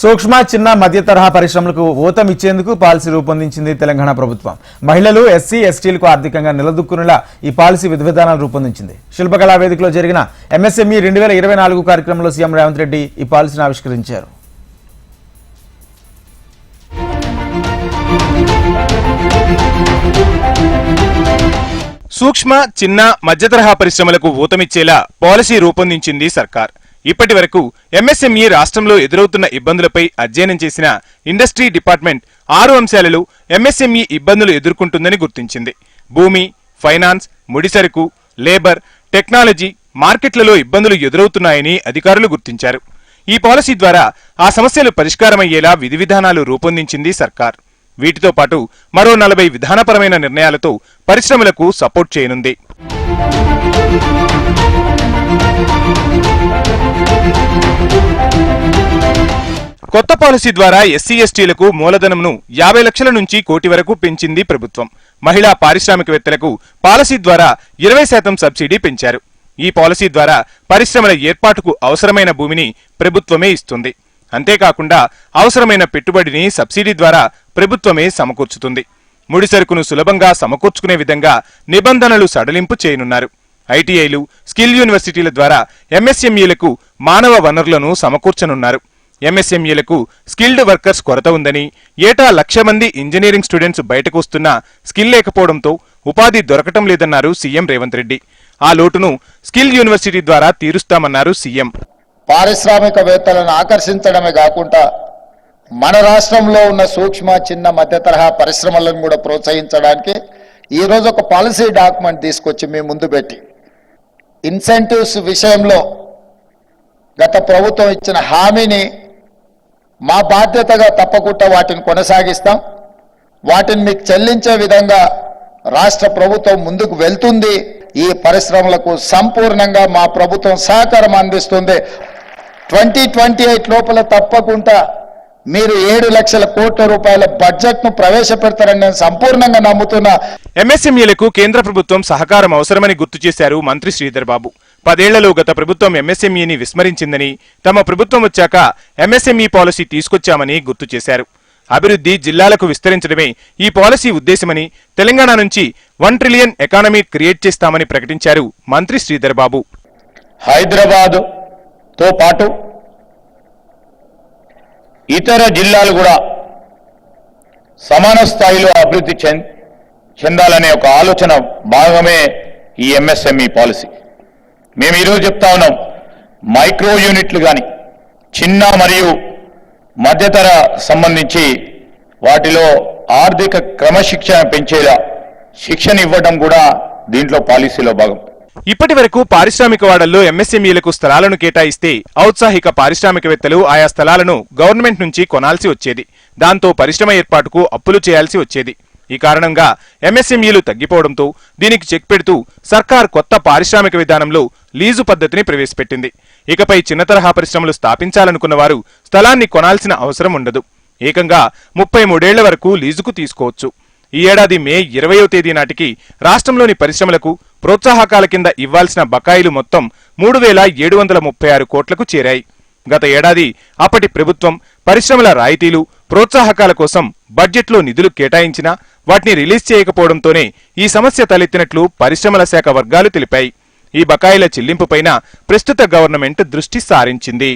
సూక్ష్మ చిన్న మధ్య తరహా పరిశ్రమలకు ఊతం ఇచ్చేందుకు పాలసీ రూపొందించింది తెలంగాణ ప్రభుత్వం. మహిళలు ఎస్సీ ఎస్టీలకు ఆర్థికంగా నిలదొక్కునేలా ఈ పాలసీ విధి విధానాలు రూపొందించింది. శిల్పకళా వేదికలో జరిగిన ఎంఎస్ఎంఈ రెండు వేల ఇరవై నాలుగు కార్యక్రమంలో సీఎం రేవంత్ రెడ్డి ఈ పాలసీని ఆవిష్కరించారు. సూక్ష్మ చిన్న మధ్యతరహా పరిశ్రమలకు ఊతమిచ్చేలా పాలసీ రూపొందించింది సర్కార్. ఇప్పటి వరకు ఎంఎస్ఎంఈ రాష్ట్రంలో ఎదురవుతున్న ఇబ్బందులపై అధ్యయనం చేసిన ఇండస్ట్రీ డిపార్ట్మెంట్ ఆరు అంశాలలో ఎంఎస్ఎంఈ ఇబ్బందులు ఎదుర్కొంటుందని గుర్తించింది. భూమి ఫైనాన్స్ ముడిసరుకు లేబర్ టెక్నాలజీ మార్కెట్లలో ఇబ్బందులు ఎదురవుతున్నాయని అధికారులు గుర్తించారు. ఈ పాలసీ ద్వారా ఆ సమస్యలు పరిష్కారమయ్యేలా విధి విధానాలు రూపొందించింది సర్కార్. వీటితో పాటు మరో నలభై విధానపరమైన నిర్ణయాలతో పరిశ్రమలకు సపోర్ట్ చేయనుంది. కొత్త పాలసీ ద్వారా ఎస్సీ ఎస్టీలకు మూలధనంను యాభై లక్షల నుంచి కోటి వరకు పెంచింది ప్రభుత్వం. మహిళా పారిశ్రామికవేత్తలకు పాలసీ ద్వారా ఇరవై శాతం సబ్సిడీ పెంచారు. ఈ పాలసీ ద్వారా పరిశ్రమల ఏర్పాటుకు అవసరమైన భూమిని ప్రభుత్వమే ఇస్తుంది. అంతేకాకుండా అవసరమైన పెట్టుబడిని సబ్సిడీ ద్వారా ప్రభుత్వమే సమకూర్చుతుంది. ముడిసరుకును సులభంగా సమకూర్చుకునే విధంగా నిబంధనలు సడలింపు చేయనున్నారు. ఐటీఐలు స్కిల్ యూనివర్సిటీల ద్వారా ఎంఎస్ఎంఈలకు మానవ వనరులను సమకూర్చనున్నారు. ఎంఎస్ఎంఈలకు స్కిల్డ్ వర్కర్స్ కొరత ఉందని ఏటా లక్ష మంది ఇంజనీరింగ్ స్టూడెంట్స్ బయటకు వస్తున్నా స్కిల్ లేకపోవడంతో ఉపాధి దొరకటం లేదన్నారు సీఎం రేవంత్ రెడ్డి. ఆ లోటును స్కిల్ యూనివర్సిటీ ద్వారా తీరుస్తామన్నారు సీఎం. పారిశ్రామికవేత్తలను ఆకర్షించడమే కాకుండా మన రాష్ట్రంలో ఉన్న సూక్ష్మ చిన్న మధ్య తరహా పరిశ్రమలను కూడా ప్రోత్సహించడానికి ఈరోజు ఒక పాలసీ డాక్యుమెంట్ తీసుకొచ్చి మేము ముందు పెట్టి ఇన్సెంటివ్స్ విషయంలో గత ప్రభుత్వం ఇచ్చిన హామీని మా బాధ్యతగా తప్పకుండా వాటిని కొనసాగిస్తాం. వాటిని మీకు చెల్లించే విధంగా రాష్ట్ర ప్రభుత్వం ముందుకు వెళ్తుంది. ఈ పరిశ్రమలకు సంపూర్ణంగా మా ప్రభుత్వం సహకారం అందిస్తుంది. ట్వంటీ ట్వంటీ ఎయిట్ లోపల తప్పకుండా మీరు ఏడు లక్షల కోట్ల రూపాయల బడ్జెట్ను ప్రవేశపెడతారని నేను సంపూర్ణంగా నమ్ముతున్నా. ఎంఎస్ఎంఈలకు కేంద్ర ప్రభుత్వం సహకారం అవసరమని గుర్తు చేశారు మంత్రి శ్రీధర్ బాబు. పదేళ్ళలో గత ప్రభుత్వం ఎంఎస్ఎంఈని విస్మరించిందని తమ ప్రభుత్వం వచ్చాక ఎంఎస్ఎంఈ పాలసీ తీసుకొచ్చామని గుర్తు చేశారు. అభివృద్ధి జిల్లాలకు విస్తరించడమే ఈ పాలసీ ఉద్దేశమని తెలంగాణ నుంచి వన్ ట్రిలియన్ ఎకానమీ క్రియేట్ చేస్తామని ప్రకటించారు మంత్రి శ్రీధర్ బాబు. హైదరాబాద్తో పాటు ఇతర జిల్లాలు కూడా సమాన స్థాయిలో అభివృద్ధి చెందాలనే ఒక ఆలోచన భాగమే ఈ ఎంఎస్ఎంఈ పాలసీ. మేము ఈరోజు చెప్తా ఉన్నాం మైక్రో యూనిట్లు కానీ చిన్న మరియు మధ్యతర సంబంధించి వాటిలో ఆర్థిక క్రమశిక్షణ పెంచేలా శిక్షణ ఇవ్వడం కూడా దీంట్లో పాలసీలో భాగం. ఇప్పటి వరకు పారిశ్రామిక వాడల్లో ఎంఎస్ఎంఈలకు స్థలాలను కేటాయిస్తే ఔత్సాహిక పారిశ్రామికవేత్తలు ఆయా స్థలాలను గవర్నమెంట్ నుంచి కొనాల్సి వచ్చేది. దాంతో పరిశ్రమ ఏర్పాటుకు అప్పులు చేయాల్సి వచ్చేది. ఈ కారణంగా ఎంఎస్ఎంఈలు తగ్గిపోవడంతో దీనికి చెక్ పెడుతూ సర్కార్ కొత్త పారిశ్రామిక విధానంలో లీజు పద్ధతిని ప్రవేశపెట్టింది. ఇకపై చిన్న తరహా పరిశ్రమలు స్థాపించాలనుకున్న వారు స్థలాన్ని కొనాల్సిన అవసరం ఉండదు. ఏకంగా ముప్పై మూడేళ్ళ వరకు లీజుకు తీసుకోవచ్చు. ఈ ఏడాది మే ఇరవయో తేదీ నాటికి రాష్ట్రంలోని పరిశ్రమలకు ప్రోత్సాహకాల కింద ఇవ్వాల్సిన బకాయిలు మొత్తం మూడు వేల ఏడు వందల ముప్పై ఆరు కోట్లకు చేరాయి. గత ఏడాది అప్పటి ప్రభుత్వం పరిశ్రమల రాయితీలు ప్రోత్సాహకాల కోసం బడ్జెట్లో నిధులు కేటాయించినా వాటిని రిలీజ్ చేయకపోవడంతోనే ఈ సమస్య తలెత్తినట్లు పరిశ్రమల శాఖ వర్గాలు తెలిపాయి. ఈ బకాయిల చెల్లింపుపైన ప్రస్తుత గవర్నమెంట్ దృష్టి సారించింది.